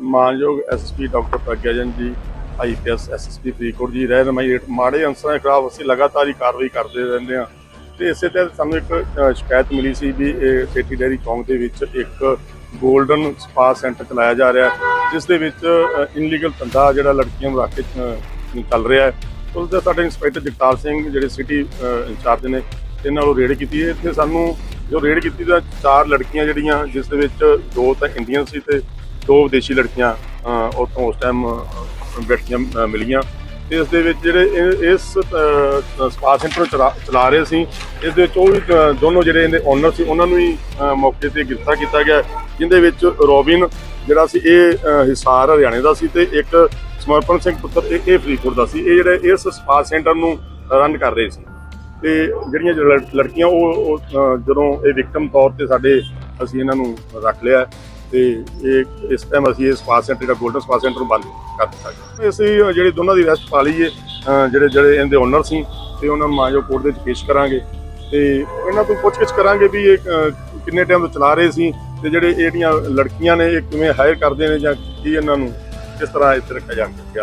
ਮਾਨਯੋਗ SSP doctor ਪ੍ਰਗਿਆਜਨ ਜੀ IPS SSP Faridkot ਜੀ ਰਹਿਨਮਾਈ ਹੇਠ ਮਾੜੇ ਅੰਸਰਾਂ ਦੇ ਖਿਲਾਫ ਅਸੀਂ ਲਗਾਤਾਰ ਹੀ ਕਾਰਵਾਈ ਕਰਦੇ ਰਹਿੰਦੇ ਹਾਂ। ਤੇ ਇਸੇ ਤਹਿਤ ਸਾਨੂੰ ਇੱਕ ਸ਼ਿਕਾਇਤ ਮਿਲੀ ਸੀ ਵੀ ਇਹ ਸੇਠੀ ਡੈਰੀ ਚੌਂਕ ਦੇ ਵਿੱਚ ਇੱਕ 골ਡਨ ਸਪਾ ਸੈਂਟਰ ਚਲਾਇਆ ਜਾ ਰਿਹਾ ਜਿਸ ਦੇ ਵਿੱਚ ਇਨਲੀਗਲ ਧੰਦਾ ਜਿਹੜਾ ਲੜਕੀਆਂ ਨੂੰ ਰੱਖ ਕੇ ਚੱਲ ਰਿਹਾ ਹੈ। ਉਸ ਦੇ ਸਾਡੇ ਇੰਸਪੈਕਟਰ ਜਗਤਾਰ ਸਿੰਘ ਜਿਹੜੇ ਸਿਟੀ ਇੰਚਾਰਜ ਨੇ, ਇਹਨਾਂ ਨੂੰ ਰੇਡ ਕੀਤੀ ਹੈ। ਇੱਥੇ ਸਾਨੂੰ ਜੋ ਰੇਡ ਕੀਤੀ ਤਾਂ ਚਾਰ ਲੜਕੀਆਂ ਜਿਹੜੀਆਂ, ਜਿਸ ਦੇ ਵਿੱਚ ਦੋ ਤਾਂ ਇੰਡੀਅਨ ਸੀ ਤੇ ਦੋ ਵਿਦੇਸ਼ੀ ਲੜਕੀਆਂ ਉੱਥੋਂ ਉਸ ਟਾਈਮ ਬੈਠੀਆਂ ਮਿਲੀਆਂ। ਤੇ ਇਸ ਦੇ ਵਿੱਚ ਜਿਹੜੇ ਇਹ- ਇਸ ਸਪਾ ਸੈਂਟਰ ਨੂੰ ਚਲਾ- ਚਲਾ ਰਹੇ ਸੀ, ਇਸ ਦੇ ਵਿੱਚ ਉਹ ਵੀ ਦੋਨੋਂ ਜਿਹੜੇ ਇਹਦੇ ਓਨਰ ਸੀ, ਉਹਨਾਂ ਨੂੰ ਹੀ ਮੌਕੇ ਤੇ ਗ੍ਰਿਫਤਾਰ ਕੀਤਾ ਗਿਆ। ਜਿੰਦੇ ਵਿੱਚ ਰੋਬਿਨ, ਜਿਹੜਾ ਸੀ ਇਹ ਹਿਸਾਰ ਹਰਿਆਣੇ ਦਾ ਸੀ ਤੇ ਇੱਕ ਸਮਰਪਣ ਸਿੰਘ ਪੁੱਤਰ, ਇਹ ਇਹ ਫਰੀਦਕੋਟ ਦਾ ਸੀ। ਇਹ ਜਿਹੜੇ ਇਸ ਸਪਾ ਸੈਂਟਰ ਨੂੰ ਰਨ ਕਰ ਰਹੇ ਸੀ। ਤੇ ਜਿਹੜੀਆਂ ਲੜ- ਲੜਕੀਆਂ ਉਹ ਜਦੋਂ ਇਹ ਵਿਕਟਮ ਤੌਰ ਤੇ ਸਾਡੇ, ਅਸੀਂ ਇਹਨਾਂ ਨੂੰ ਰੱਖ ਲਿਆ। ਤੇ ਇਹ ਇਸ ਟਾਈਮ ਅਸੀਂ ਇਹ ਸਪਾ ਸੈਂਟਰ ਜਿਹੜਾ 골ਡਨ ਸਪਾ ਸੈਂਟਰ ਨੂੰ ਬੰਦ ਕਰ ਦਿੱਤਾ ਗਿਆ ਅਸੀਂ ਅ, ਜਿਹੜੇ ਦੋਨਾਂ ਦੀ ਅਰੈਸਟ ਪਾ ਲਈਏ ਜਿਹੜੇ ਜਿਹੜੇ ਇਹਦੇ ਓਨਰ ਸੀ ਤੇ ਉਹਨਾਂ ਨੂੰ ਮਾਜੋ ਕੋਰਟ ਦੇ ਵਿੱਚ ਪੇਸ਼ ਕਰਾਂਗੇ। ਤੇ ਇਹਨਾਂ ਤੋਂ ਪੁੱਛਗਿੱਛ ਕਰਾਂਗੇ ਵੀ ਇਹ ਕਿੰਨੇ ਟਾਈਮ ਤੋਂ ਚਲਾ ਰਹੇ ਸੀ ਤੇ ਜਿਹੜੇ ਇਹ ਲੜਕੀਆਂ ਨੇ ਇਹ ਕਿਵੇਂ ਹਾਇਰ ਕਰਦੇ ਨੇ ਜਾਂ ਕੀ ਇਹਨਾਂ ਨੂੰ ਕਿਸ ਤਰ੍ਹਾਂ ਇੱਥੇ ਰੱਖਿਆ ਜਾਂਦਾ